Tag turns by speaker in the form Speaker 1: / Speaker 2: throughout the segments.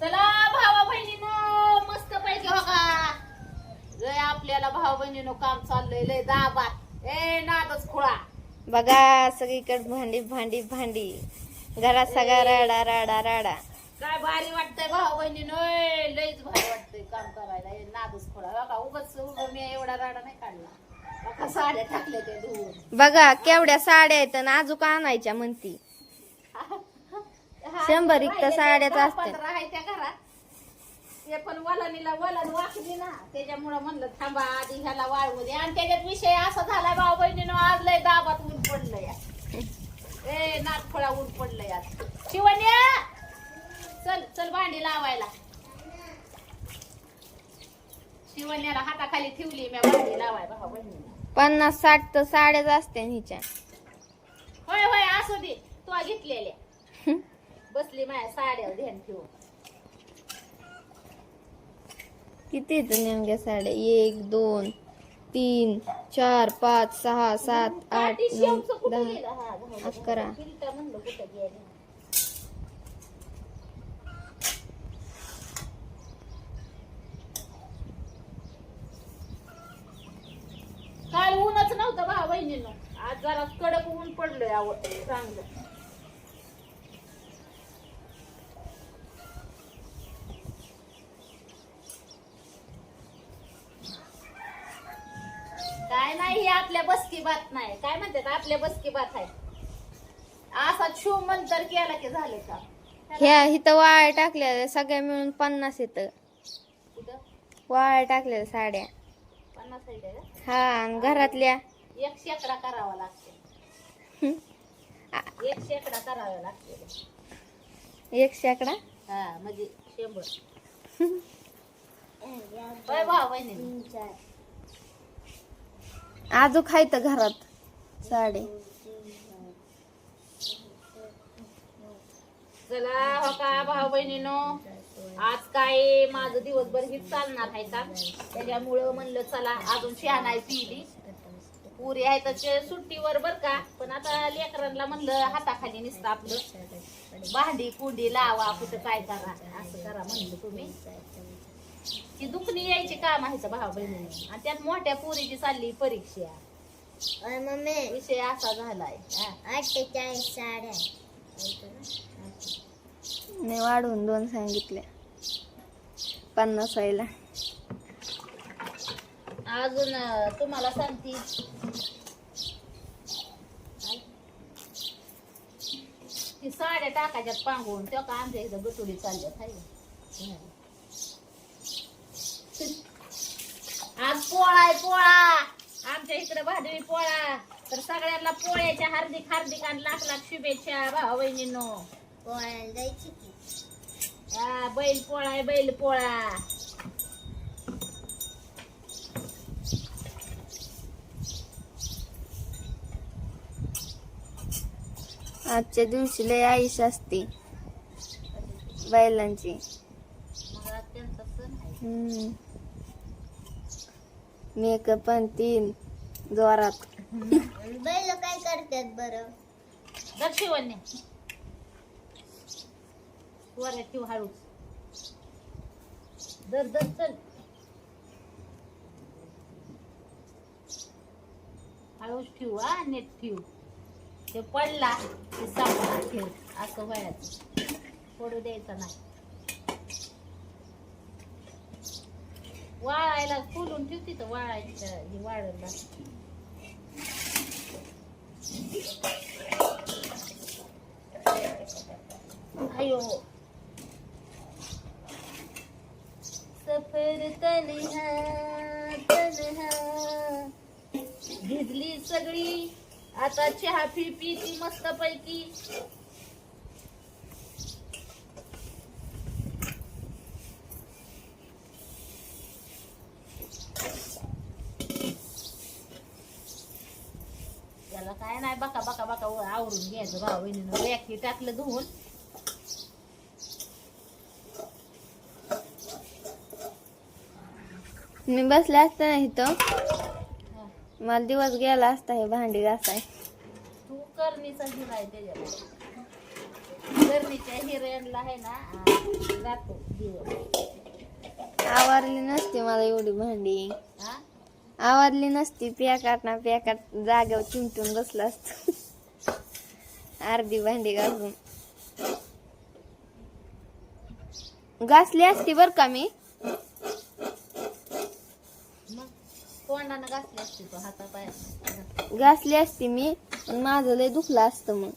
Speaker 1: चला भावा बहिणीनो मस्त पैकी हो का लय आपल्याला भाऊ बहिणीनो काम चाललंय लय दाबात. ए नादच खुळा.
Speaker 2: बघा सगळीकडे भांडी भांडी भांडी. घरात सगळा राडा राडा राडा.
Speaker 1: काय भारी वाटतंय भाऊ बहिणीनो ए, लयच भारी वाटतंय काम करायला. ए, नादच खुळा. बघा उगाच उगा मी एवढा राडा नाही काढला. बघा साड्या टाकल्या त्या धुवून.
Speaker 2: बघा केवढ्या साड्या आहेत आणि अजून आणायच्या म्हणती. शंभर एक तर साड्याच असते.
Speaker 1: त्या घरात. ते पण वलानीला वलन वाकली ना त्याच्यामुळं म्हणलं थांबा आधी ह्याला वाळवू दे. आणि त्याच्यात विषय असा भाऊ बहिणीनं आज लय दाबात ऊन पडलं या ए नागफळा ऊन पडलं या शिवण्या! चल चल भांडी लावायला. शिवण्याला हाताखाली ठेवली मी भांडी लावाय भाऊ बहिणीला.
Speaker 2: पन्नास साठ तर साड्याच असते हिच्या.
Speaker 1: होय होय असू दे तू घेतलेल्या. बसली माझ्या साड्यावर ध्यान ठेवून
Speaker 2: किती आहेत नेमक्या साड्या एक दोन तीन चार पाच सहा सात आठ नऊ दहा. अकरा.
Speaker 1: फिरता म्हणलं कुठं गेलं. काल ऊनच नव्हतं भाऊ बहिणीनं आज जरा कडक ऊन पडलंय आवड चांगलं काय नाही हे आपल्या बसकी बात नाही. काय म्हणतात? आपल्या बसकी बात आहे. असा शो मंतर केला की झालं का?
Speaker 2: ह्या इथं वाळ टाकल्या सगळ्या मिळून पन्नास येत
Speaker 1: कुठं?
Speaker 2: वाळ टाकल्या साड्या.
Speaker 1: पन्नास आहे का? ग?
Speaker 2: हा आणि घरातल्या.
Speaker 1: एक शेकडा करावा लागते.
Speaker 2: आ-
Speaker 1: एक शेकडा करावा लागते.
Speaker 2: एक शेकडा?
Speaker 1: हा म्हणजे शंभर. होय भाऊ बहिणी
Speaker 2: आजू खायत घरात. साडे.
Speaker 1: चला हो का भाऊ बहिणीनो? आज काय माझं दिवसभर हीच चालणार आहे का? त्याच्यामुळं म्हणलं चला अजून शहा नाही पिली. पुरी आहे तर ते सुट्टीवर बर का पण आता लेकरांना म्हणलं हाताखाली निसतं आपलं. भांडी कुंडी लावा कुठं काय करा असं करा म्हणलं तुम्ही. ती दुखणी यायची काम आहे भाऊ बहिणीने? आणि त्यात मोठ्या पुरीची चालली परीक्षा. विषय असा झालाय. हा.
Speaker 2: अठ्ठेचाळीस साड्या मी वाढवून दोन सांगितले पन्नास व्हायला.
Speaker 1: अजून अं, तुम्हाला सांगते. ती साड्या टाकायच्यात पांगून त्या का आमच्या इथं गटुडी चालल्यात हाय का? आज पोळा आहे पोळा. आमच्या इकडे भादवी पोळा. तर सगळ्यांना पोळ्याच्या हार्दिक हार्दिक आणि लाख लाख शुभेच्छा भाऊ बहिणींनो. हा बैल पोळा आहे बैल पोळा.
Speaker 2: आजच्या दिवशी लय आयुष असते. बैलांची.
Speaker 1: मग आज त्यांचा सण आहे.
Speaker 2: हम्म. मेकअप पण तीन जोरात.
Speaker 3: बैल काय करतात बरं?
Speaker 1: दक्षिवन्य वऱ्या ठेव हळूच दर दर चल. हळूच ठेवू हा नीट ठेवू. ते पडला ते सापडा ठेव असं व्हायचं पडू द्यायचं नाही. वाळायला फुलून ठेव तर वाळायचं हे वाळायला अयो सफर तन्हा तन्हा. भिजली सगळी. आता चहा पी पिती मस्त पैकी त्याला काय नाही बका बका बका वर टाकलं धुवून.
Speaker 2: मी बसले असते ना इथं. मला दिवस गेला असता हे भांडी घासाय.
Speaker 1: तू करणीचा हिरा आहे त्याच्यात. करणीच्या हिऱ्यांना आहे ना जातो दिवस.
Speaker 2: आवरली नसती मला एवढी भांडी. आवरली नसती पॅकाट ना पॅकाट जागेवर चिमटून बसला असत. अर्धी भांडी घासून. घासली असती बर का मी?
Speaker 1: तोंडानं घासली असते तो हाता पायात
Speaker 2: घासली असती मी. पण माझं लय दुखलं असतं मग.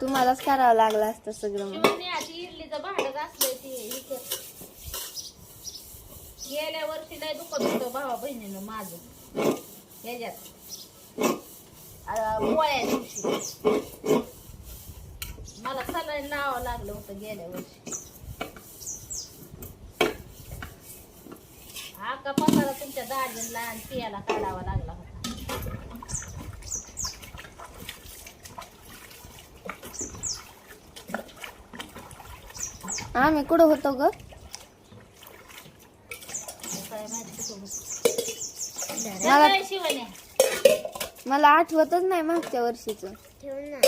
Speaker 2: तुम्हालाच करावं लागलं असतं सगळं मग.
Speaker 1: इडलीचं भांड घासलंय ते. गेल्या वर्षी लय दुखत होतं भावा बहिणीनं माझं. ह्याच्यात पोळ्या दिवशी मला सलाईन लावावं लागलं होतं गेल्या वर्षी हा का पसारा तुमच्या दाजींला आणि पियाला काढावा लागला होता
Speaker 2: आम्ही कुठं होतो ग
Speaker 1: काय माहिती कुठं होतं. शिवण्या
Speaker 2: मला आठवतच नाही मागच्या वर्षीच.
Speaker 3: ठेव ना.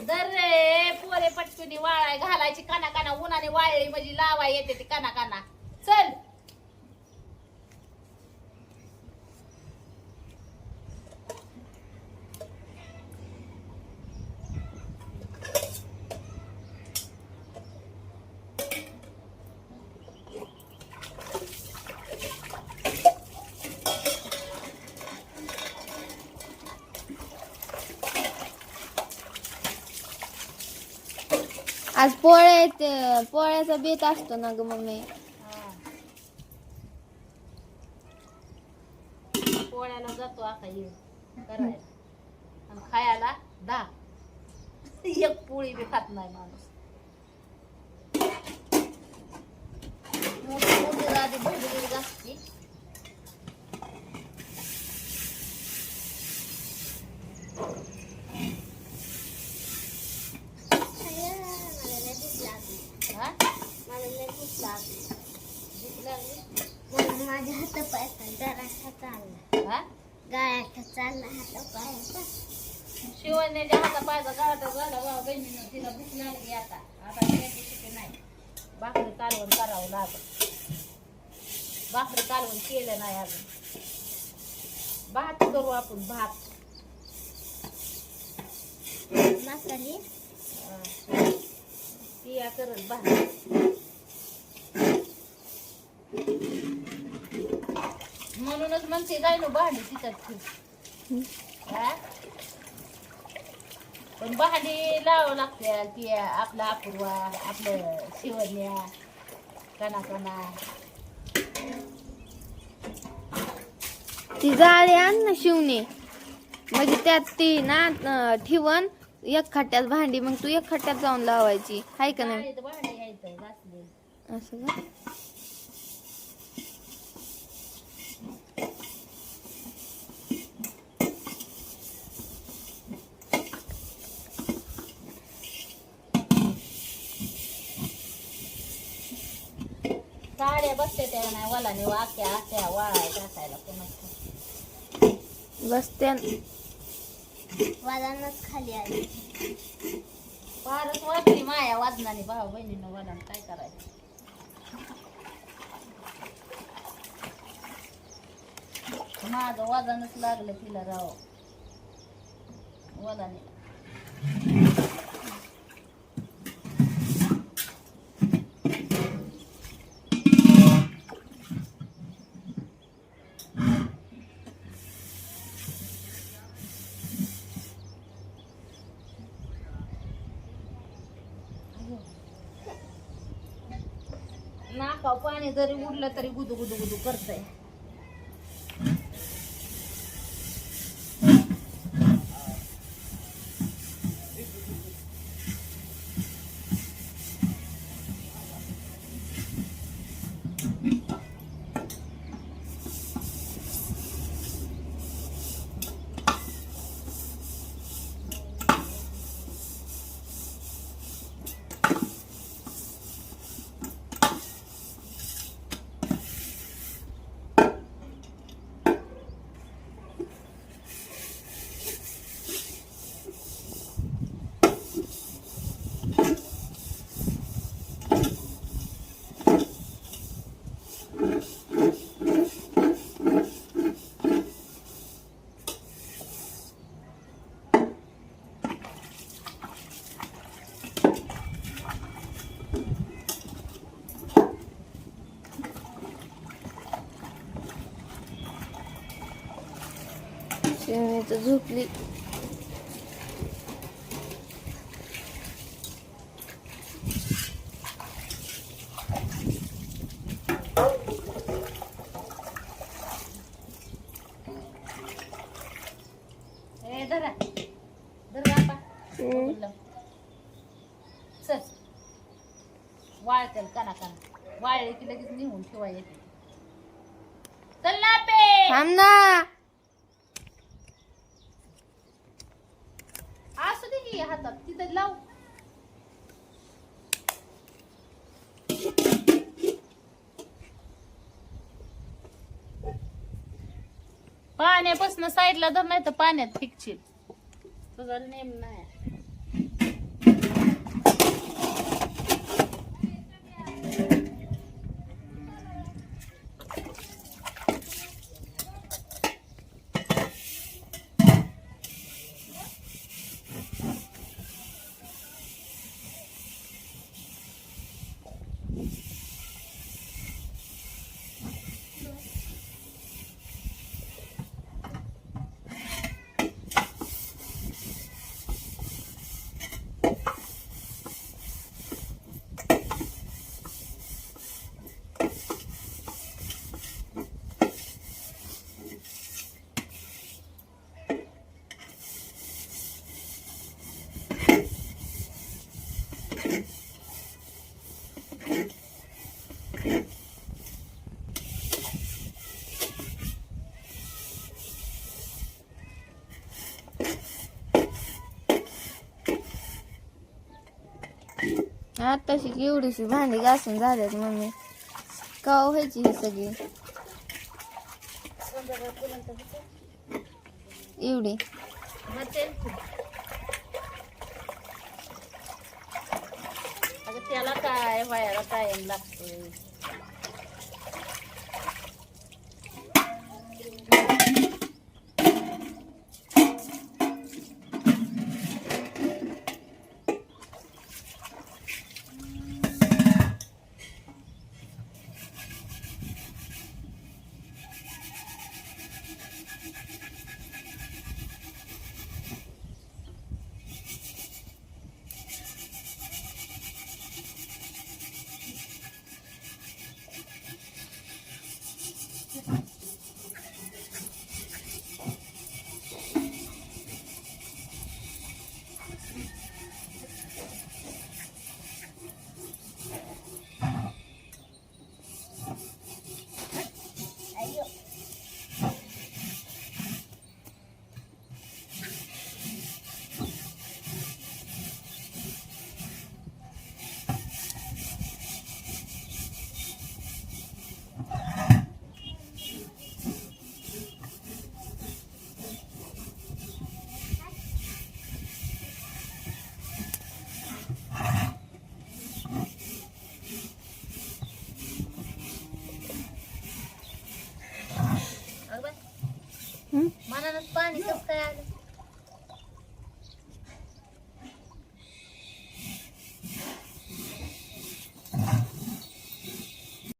Speaker 1: दर रे पोरे पटकुनी वाळाय घालायची काना काना उन्हाने वाळली म्हणजे लावाय येते ती काना काना चल.
Speaker 2: आज पोळ्या ते- पोळ्याचा बेत असतो ना ग मम्मी.
Speaker 1: पोळ्याला जातो आता ये करायला. आणि खायला दहा. एक पोळी बी खात नाही माणूस मोठी मोठी आधी भरलेली जास्ती
Speaker 3: मला लय भूक लागली
Speaker 1: हा
Speaker 3: मला लय भूक लागली
Speaker 1: भूक लागली
Speaker 3: म्हणून माझ्या हात पायाचा जरासा चालला
Speaker 1: हा
Speaker 3: गायाचा चालला हात पायाचा
Speaker 1: शिवण्याच्या हाता पायचा गावाचा झाला बाबा बहिणीनं तिला भूक लागली आता. आता शिके नाही. भाकरी कालवण करावं लागत भाकरी कालवण केलं नाही अजून. भात करू आपण भात. अं, पिया करत भात. म्हणूनच म्हणते नो भांडी ठेव. हा? पण भांडी लावावं लागते ती आपला अपूर्वा आपलं शिवण्या कणा कणा
Speaker 2: ती जाळी आण ना शिवणे. म्हणजे त्यात ती ना अं, ठेवण एक खट्ट्यात भांडी मग तू एक खट्ट्यात जाऊन लावायची. हाय का नाही?
Speaker 1: चाळीत भांडी यायचं घासले
Speaker 2: असं का?
Speaker 1: साड्या बसते त्या नाही वलाने वाक्या आत्या वाळाय टाकायला कोणाच
Speaker 2: बसते.
Speaker 3: वादानच खाली आली.
Speaker 1: फारच वाटली माया वाजनाने. भाऊ बहिणीनं वलान काय करायचं? माझं वजनच लागलं तिला राव. वलाने. नाका पाणी जरी उडलं तरी गुदू गुदू गुदू करतय.
Speaker 2: झोपली.
Speaker 1: वाळतेल काना काना. वाळले की लगेच निघून ठेवा येते. चल ना पे
Speaker 2: थांब ना
Speaker 1: असू दे की हातात तिथं लाव पाण्यापासून साईडला धर नाही तर पाण्यात फिकशील. तुझा नेम नाही.
Speaker 2: आताशी एवढीशी भांडी घासून झाल्यात मम्मी. का हो व्हायची ही सगळी? एवढी.
Speaker 1: त्याला काय व्हायला टाइम लागतोय?